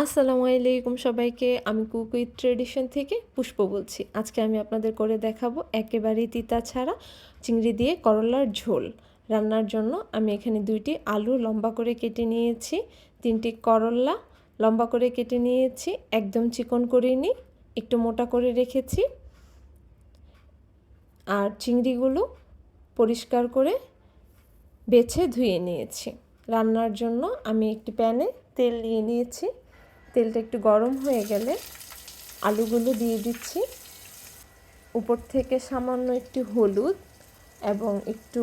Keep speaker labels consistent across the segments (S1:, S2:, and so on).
S1: আসসালামু আলাইকুম সবাইকে, আমি কুক উইথ ট্রেডিশন থেকে পুষ্প বলছি। আজকে আমি আপনাদের করে দেখাবো একেবারেই তিতা ছাড়া চিংড়ি দিয়ে করলার ঝোল। রান্নার জন্য আমি এখানে দুইটি আলু লম্বা করে কেটে নিয়েছি, তিনটি করলা লম্বা করে কেটে নিয়েছি, একদম চিকন করে নিই একটু মোটা করে রেখেছি। আর চিংড়িগুলো পরিষ্কার করে বেছে ধুয়ে নিয়েছি। রান্নার জন্য আমি একটি প্যানে তেল নিয়ে নিয়েছি। তেলটা একটু গরম হয়ে গেলে আলুগুলো দিয়ে দিচ্ছি। উপর থেকে সামান্য একটু হলুদ এবং একটু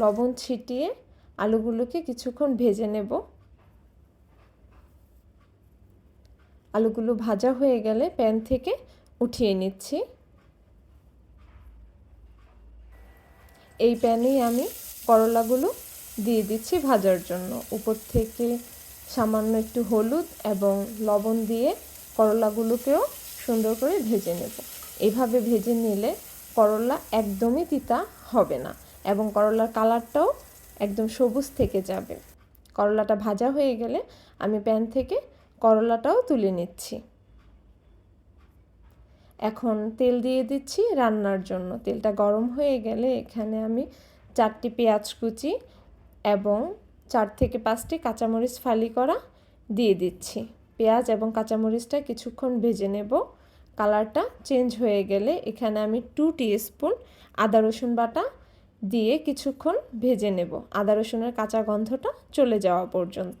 S1: লবণ ছিটিয়ে আলুগুলোকে কিছুক্ষণ ভেজে নেব। আলুগুলো ভাজা হয়ে গেলে প্যান থেকে উঠিয়ে নিচ্ছি। এই প্যানেই আমি করলাগুলো দিয়ে দিচ্ছি ভাজার জন্য। উপর থেকে সামান্য একটু হলুদ এবং লবণ দিয়ে করলাগুলোকেও সুন্দর করে ভেজে নেব। এভাবে ভেজে নিলে করলা একদমই তিতা হবে না এবং করলার কালারটাও একদম সবুজ থেকে যাবে। করলাটা ভাজা হয়ে গেলে আমি প্যান থেকে করলাটাও তুলে নিচ্ছি। এখন তেল দিয়ে দিচ্ছি রান্নার জন্য। তেলটা গরম হয়ে গেলে এখানে আমি চারটি পেঁয়াজ কুচি এবং চার থেকে পাঁচটি কাঁচামরিচ ফালি করা দিয়ে দিচ্ছি। পেঁয়াজ এবং কাঁচামরিচটা কিছুক্ষণ ভেজে নেব। কালারটা চেঞ্জ হয়ে গেলে এখানে আমি টু স্পুন আদা রসুন বাটা দিয়ে কিছুক্ষণ ভেজে নেব। আদা রসুনের কাঁচা গন্ধটা চলে যাওয়া পর্যন্ত।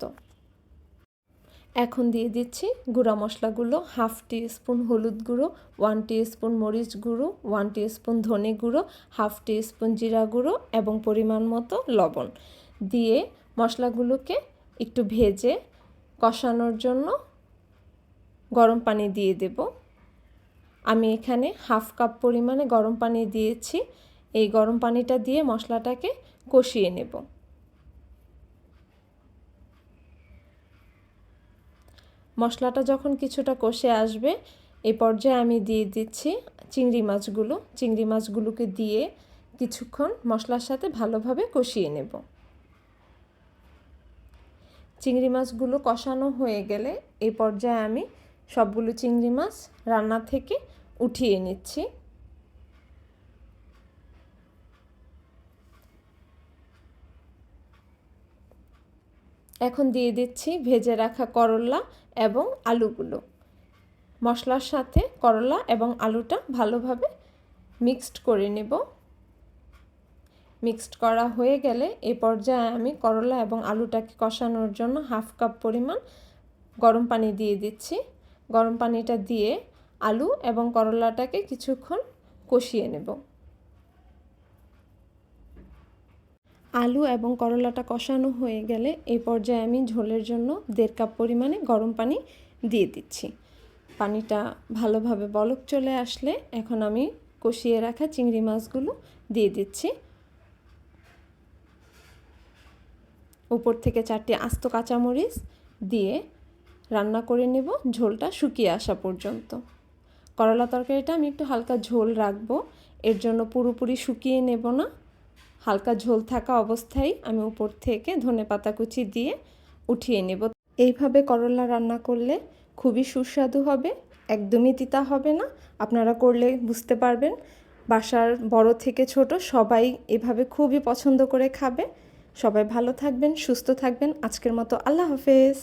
S1: এখন দিয়ে দিচ্ছি গুঁড়া মশলাগুলো হাফ টি স্পুন হলুদ গুঁড়ো ওয়ান টি স্পুন মরিচ গুঁড়ো ওয়ান টি স্পুন ধনে গুঁড়ো হাফ টি স্পুন জিরা গুঁড়ো এবং পরিমাণ মতো লবণ। দিয়ে মশলাগুলোকে একটু ভেজে কষানোর জন্য গরম পানি দিয়ে দেব। আমি এখানে হাফ কাপ পরিমাণে গরম পানি দিয়েছি। এই গরম পানিটা দিয়ে মশলাটাকে কষিয়ে নেব। মশলাটা যখন কিছুটা কষে আসবে এই পর্যায়ে আমি দিয়ে দিচ্ছি চিংড়ি মাছগুলো। চিংড়ি মাছগুলোকে দিয়ে কিছুক্ষণ মশলার সাথে ভালোভাবে কষিয়ে নেব। চিংড়ি মাছগুলো কষানো হয়ে গেলে এই পর্যায়ে আমি সবগুলো চিংড়ি মাছ রান্না থেকে উঠিয়ে নিচ্ছি। এখন দিয়ে দিচ্ছি ভেজে রাখা করলা এবং আলুগুলো। মশলার সাথে করলা এবং আলুটা ভালোভাবে মিক্সড করে নেব। মিক্সড করা হয়ে গেলে এ পর্যায়ে আমি করলা এবং আলুটাকে কষানোর জন্য হাফ কাপ পরিমাণ গরম পানি দিয়ে দিচ্ছি। গরম পানিটা দিয়ে আলু এবং করলাটাকে কিছুক্ষণ কষিয়ে নেব। আলু এবং করলাটা কষানো হয়ে গেলে এই পর্যায়ে আমি ঝোলের জন্য দেড় কাপ পরিমাণে গরম পানি দিয়ে দিচ্ছি। পানিটা ভালোভাবে বলক চলে আসলে এখন আমি কষিয়ে রাখা চিংড়ি মাছগুলো দিয়ে দিচ্ছি। উপর থেকে চারটি আস্ত কাঁচামরিচ দিয়ে রান্না করে নেব। ঝোলটা শুকিয়ে আসা পর্যন্ত। করলা তরকারিটা আমি একটু হালকা ঝোল রাখব। এর জন্য পুরোপুরি শুকিয়ে নেব না। হালকা ঝোল থাকা অবস্থায় আমি উপর থেকে ধনে পাতা কুচি দিয়ে উঠিয়ে নেব। এইভাবে করলা রান্না করলে খুবই সুস্বাদু হবে। একদমই তিতা হবে না। আপনারা করলে বুঝতে পারবেন। বাসার বড় থেকে ছোট সবাই এভাবে খুবই পছন্দ করে খাবে। সবাই ভালো থাকবেন সুস্থ থাকবেন। আজকের মতো আল্লাহ হাফেজ।